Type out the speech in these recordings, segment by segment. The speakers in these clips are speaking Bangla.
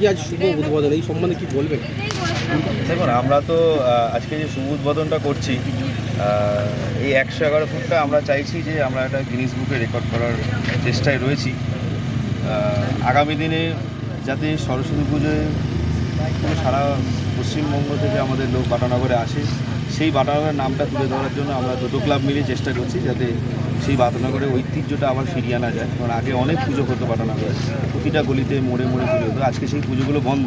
যে আজ শুভ উদ্বোধন, এই সম্বন্ধে কি বলবেন? দেখুন, আমরা তো আজকে যে শুভ উদ্বোধনটা করছি এই একশো এগারো ফুটটা আমরা চাইছি যে আমরা একটা গিনিস বুকে রেকর্ড করার চেষ্টায় রয়েছি। আগামী দিনে যাতে সরস্বতী পুজোয় সারা পশ্চিমবঙ্গ থেকে আমাদের লোক বাটানগরে আসে, সেই বাটানগরের নামটা তুলে ধরার জন্য আমরা দুটো ক্লাব মিলে চেষ্টা করছি যাতে সেই বাটানগরের ঐতিহ্যটা আবার ফিরিয়ে আনা যায়। কারণ আগে অনেক পুজো হতো বাটানগরে প্রতিটা গলিতে মোড়ে মোড়ে পুজো হতো। আজকে সেই পুজোগুলো বন্ধ।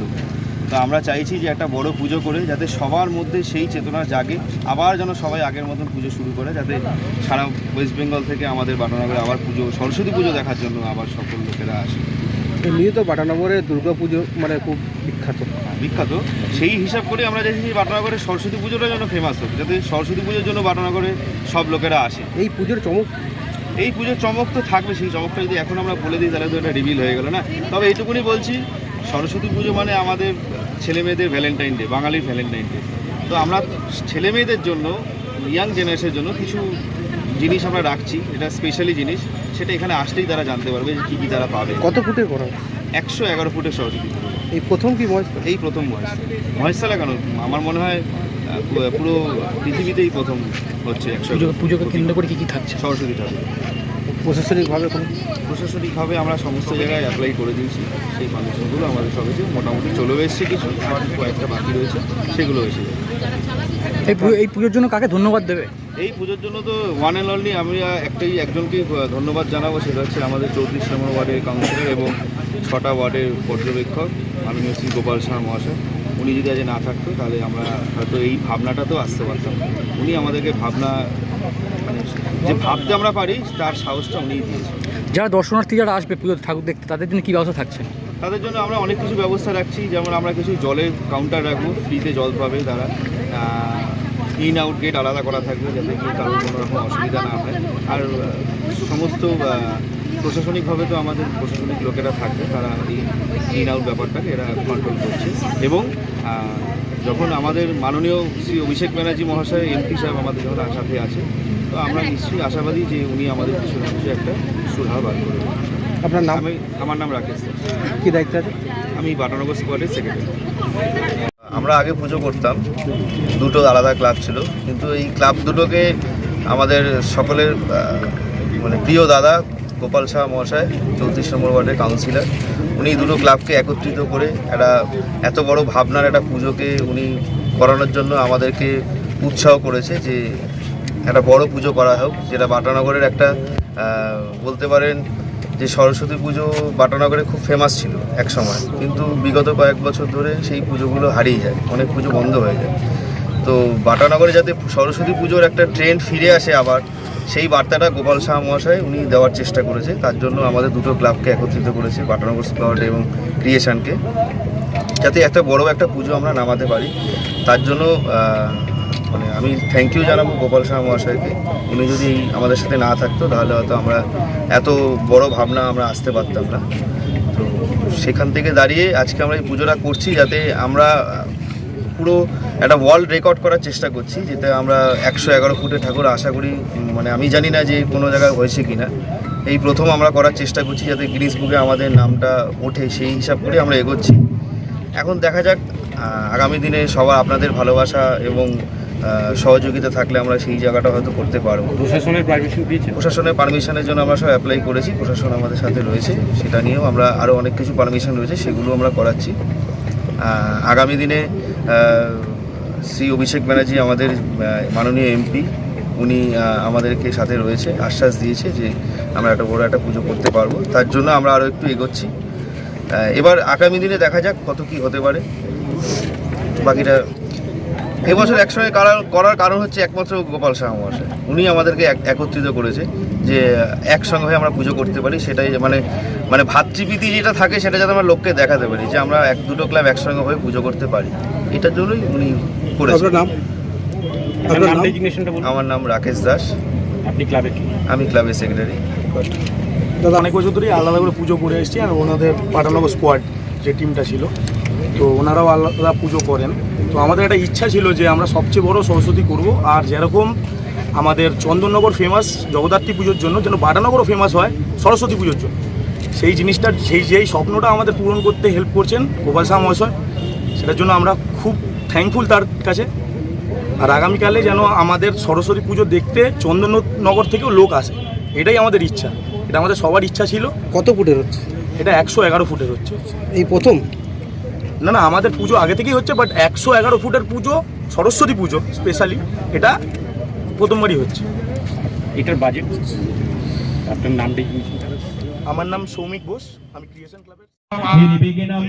তো আমরা চাইছি যে একটা বড় পুজো করে যাতে সবার মধ্যে সেই চেতনা জাগে। আবার যেন সবাই আগের মতন পুজো শুরু করে যাতে সারা ওয়েস্ট বেঙ্গল থেকে আমাদের বাটানগরে আবার পুজো সরস্বতী পুজো দেখার জন্য আবার সকল লোকেরা আসে। এমনিও তো বাটানগরে দুর্গা পুজো মানে খুব বিখ্যাত। বিখ্যাত। সেই হিসাব করে আমরা চাইছি যে বাটানগরে সরস্বতী পুজোটা যেন ফেমাস হোক যাতে সরস্বতী পুজোর জন্য বাটানগরে সব লোকেরা আসে। এই পুজোর চমক এই পুজোর চমক তো থাকবে সেই চমকটা যদি এখন আমরা বলে দিই তাহলে তো এটা রিভিল হয়ে গেল না? তবে এইটুকুনি বলছি সরস্বতী পুজো মানে আমাদের ছেলে মেয়েদের ভ্যালেন্টাইন ডে বাঙালির ভ্যালেন্টাইন ডে তো আমরা ছেলে মেয়েদের জন্য ইয়াং জেনারেশনের জন্য কিছু জিনিস আমরা রাখছি এটা স্পেশালি জিনিস সেটা এখানে আসলেই তারা জানতে পারবে যে কী কী তারা পাবে। কত ফুটের করা একশো এগারো ফুটের সরস্বতী পুজো। এই প্রথম কি বয়স এই প্রথম মহেশ মহেশতলা কেন? আমার মনে হয় পুরো পৃথিবীতেই প্রথম হচ্ছে একশো পুজোকে কেন্দ্র করে কি কি থাকছে? সরস্বতী ঠাকুর। প্রশাসনিকভাবে কোনো? প্রশাসনিকভাবে আমরা সমস্ত জায়গায় অ্যাপ্লাই করে দিয়েছি। সেই পারমিশনগুলো আমাদের সব এসে মোটামুটি চলেও এসছে কিছু। কয়েকটা বাকি রয়েছে। সেগুলো এসে যাবে। এই পুজো এই পুজোর জন্য কাকে ধন্যবাদ দেবে? এই পুজোর জন্য তো ওয়ান অ্যান্ড অনলি আমি একটাই একজনকে ধন্যবাদ জানাব। সেটা হচ্ছে আমাদের চৌত্রিশ নম্বর ওয়ার্ডের কাউন্সিলর এবং ছটা ওয়ার্ডের পর্যবেক্ষক। আমি শ্রী গোপাল শাহ মহাশয়। উনি যদি আজ না থাকতো তাহলে আমরা হয়তো এই ভাবনাটা তো আসতে পারতাম। উনি আমাদেরকে ভাবনা মানে যে ভাবতে আমরা পারি তার সাহসটা উনি দিয়েছেন। যারা দর্শনার্থী যারা আসবে পুজো ঠাকুর দেখতে তাদের জন্য কী ব্যবস্থা থাকছে? তাদের জন্য আমরা অনেক কিছু ব্যবস্থা রাখছি। যেমন আমরা কিছু জলের কাউন্টার রাখব ফ্রিতে জল পাবে তারা। ইন আউট গেট আলাদা করা থাকবে যাতে কি কারোর কোনো রকম অসুবিধা না হয়। আর সমস্ত প্রশাসনিকভাবে তো আমাদের প্রশাসনিক লোকেরা থাকবে তারা এই ইন আউট ব্যাপারটাকে এরা কন্ট্রোল করছে। এবং যখন আমাদের মাননীয় শ্রী অভিষেক ব্যানার্জি মহাশয় এমপি সাহেব আমাদের যখন সাথে আছে তো আমরা নিশ্চয়ই আশাবাদী যে উনি আমাদের কিছু না কিছু একটা সুরাহা বার করবেন আপনার নাম? আমার নাম রাকেশ। কি দায়িত্ব আছে? আমি বাটানগর স্কোয়াডের সেক্রেটারি আমরা আগে পুজো করতাম। দুটো আলাদা ক্লাব ছিল। কিন্তু এই ক্লাব দুটোকে আমাদের সকলের মানে প্রিয় দাদা গোপাল শাহ মহাশয়, চৌত্রিশ নম্বর ওয়ার্ডের কাউন্সিলর উনি দুটো ক্লাবকে একত্রিত করে একটা এত বড় ভাবনার একটা পুজোকে উনি করানোর জন্য আমাদেরকে উৎসাহ করেছে যে একটা বড় পুজো করা হোক, যেটা বাটানগরের একটা বলতে পারেন যে সরস্বতী পুজো বাটানগরে খুব ফেমাস ছিল এক সময় কিন্তু বিগত কয়েক বছর ধরে সেই পুজোগুলো হারিয়ে যায়, অনেক পুজো বন্ধ হয়ে যায়। তো বাটানগরে যাতে সরস্বতী পুজোর একটা ট্রেন্ড ফিরে আসে আবার, সেই বার্তাটা গোপাল শাহ মহাশয় উনি দেওয়ার চেষ্টা করেছে। তার জন্য আমাদের দুটো ক্লাবকে একত্রিত করেছে, বাটানগর স্কোয়াড এবং ক্রিয়েশনকে যাতে একটা বড় একটা পুজো আমরা নামাতে পারি। তার জন্য মানে আমি থ্যাংক ইউ জানাব গোপাল শাহ মহাশয়কে। উনি যদি আমাদের সাথে না থাকতো, তাহলে হয়তো আমরা এত বড় ভাবনা আমরা আসতে পারতাম না। তো সেখান থেকে দাঁড়িয়ে আজকে আমরা এই পুজোটা করছি যাতে আমরা পুরো একটা ওয়ার্ল্ড রেকর্ড করার চেষ্টা করছি, যেটা আমরা একশো এগারো ফুটে ঠাকুর আশা করি মানে আমি জানি না যে কোনো জায়গায় হয়েছে কি না এই প্রথম আমরা করার চেষ্টা করছি যাতে গিনিস বুকে আমাদের নামটা ওঠে, সেই হিসাব করে আমরা এগোচ্ছি। এখন দেখা যাক আগামী দিনে সবার আপনাদের ভালোবাসা এবং সহযোগিতা থাকলে আমরা সেই জায়গাটা হয়তো করতে পারব। প্রশাসনের পারমিশন দিয়েছে প্রশাসনের পারমিশনের জন্য আমরা সব অ্যাপ্লাই করেছি প্রশাসন আমাদের সাথে রয়েছে সেটা নিয়েও আমরা আরও অনেক কিছু পারমিশন রয়েছে সেগুলো আমরা করাচ্ছি। আগামী দিনে শ্রী অভিষেক ব্যানার্জি আমাদের মাননীয় এমপি উনি আমাদেরকে সাথে রয়েছে আশ্বাস দিয়েছে যে আমরা একটা বড় একটা পুজো করতে পারব। তার জন্য আমরা আরও একটু এগোচ্ছি। এবার আগামী দিনে দেখা যাক কত কি হতে পারে। বাকিটা এবছর একসঙ্গে করার করার কারণ হচ্ছে একমাত্র গোপাল শাহ মহাশয়। উনি আমাদেরকে এক- একত্রিত করেছে যে একসঙ্গে হয়ে আমরা পুজো করতে পারি সেটাই মানে মানে ভাতৃপ্রীতি যেটা থাকে সেটা যাতে আমরা লোককে দেখাতে পারি যে আমরা এক দুটো ক্লাব একসঙ্গে হয়ে পুজো করতে পারি। এটার জন্যই উনি করেছেন। আপনার নাম? আপনার নাম আমার নাম রাকেশ দাস। আপনি ক্লাবে আমি ক্লাবের সেক্রেটারি দাদা অনেক বছর ধরেই আলাদা করে পুজো করে এসেছি আর ওনাদের পাটানগর স্কোয়াড যে টিমটা ছিল তো ওনারাও আলাদা পুজো করেন। তো আমাদের একটা ইচ্ছা ছিল যে আমরা সবচেয়ে বড় সরস্বতী করব। আর যেরকম আমাদের চন্দননগর ফেমাস জগদ্ধাত্রী পুজোর জন্য যেন বাটানগরও ফেমাস হয় সরস্বতী পুজোর জন্য। সেই জিনিসটা সেই যেই স্বপ্নটা আমাদের পূরণ করতে হেল্প করছেন গোপাল শাহ মহাশয়। সেটার জন্য আমরা খুব থ্যাঙ্কফুল তার কাছে। আর আগামীকালে যেন আমাদের সরস্বতী পুজো দেখতে চন্দননগর থেকেও লোক আসে। এটাই আমাদের ইচ্ছা। এটা আমাদের সবার ইচ্ছা ছিল। কত ফুটের হচ্ছে? এটা একশো এগারো ফুটের হচ্ছে। এই প্রথম? না না আমাদের পুজো আগে থেকেই হচ্ছে বাট একশো এগারো ফুটের পুজো সরস্বতী পুজো স্পেশালি এটা প্রথমবারই হচ্ছে। এটার বাজেট আপনার নামটা কি আমার নাম সৌমিক বোস আমি ক্রিয়েশন ক্লাবের নির্বিঘ্নম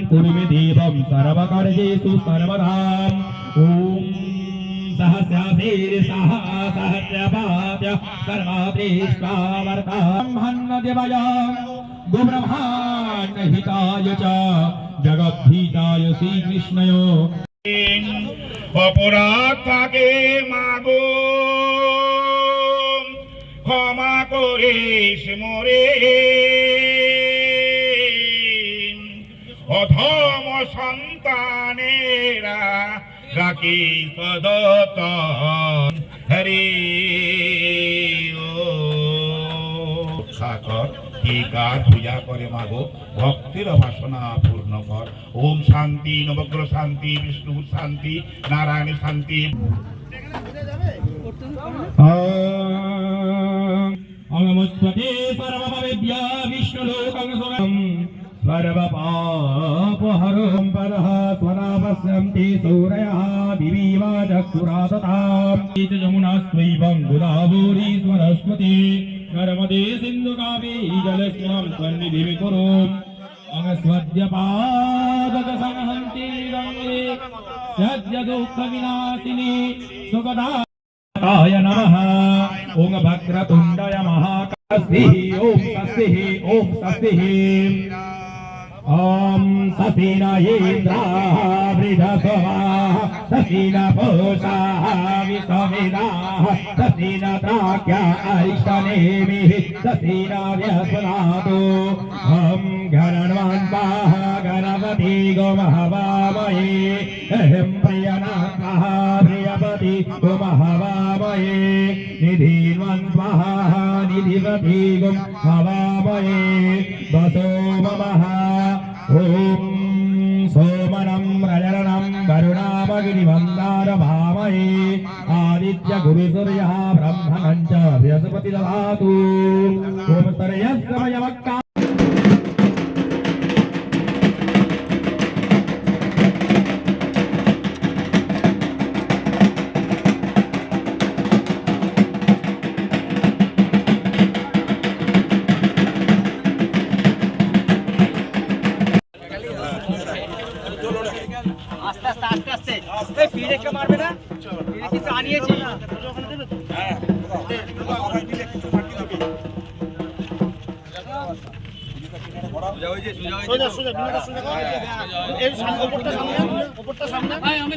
জগদ্ধিতায় শ্রীকৃষ্ণ অপরাধে মাগ। ক্ষমা করে মরে। অধম সন্তানেরা রাখি সদত হরে শান্তি কার পূজা করে মাগো? ভক্তির বাসনা পূর্ণ কর। ওম শান্তি নবগ্র শান্তি বিষ্ণু শান্তি নারায়ণ শান্তি। অনমস্পতে সর্বভবেভ্যা বিষ্ণুলোকং সুরম পরহ স্বরাপশ্যন্তি যমুনা স্বৈবং সরস্বতী नर्मदे सिन्धुकावी जलस्नां सन्निधिं कुरु अङ्गस्वद्यपादकसंहन्ति गङ्गे सद्य दुःखविनाशिनी सुखदा काय नमः ॐ भद्रतुण्डाय महाकास्तिः ॐ स्वस्तिः ॐ स्वस्तिः ॐ सतीनयेन्द्राः वृधस्वाः सतीनपोषाः विश्ववेदाः सतीनत्राख्या अरिष्टनेमिः सतीनाव्यस्वनातो ॐ गणन्वान्वाः गणपति गोमहवामहे अहं प्रियनाथः प्रियपति गोमहवामहे निधिन्वन्वाः निधिपति गुं हवामहे वसो ममः ఓం సోమనం రజరణం కరుణామగిరి మందార భామహే ఆదిత్య గురు సూర్య బ్రహ్మణం చ బృహస్పతి దాతు ఓం సరయస్వయవక్క আস্তে আস্তে আস্তে আস্তে। আস্তে ফিরে কে মারবে না? পিড়ে কিছু আনিয়েছি হ্যাঁ সোজা সোজা সোজা সোজা এর সামনে, ওপরটা সামনে ওপরটা সামনে ভাই, আমি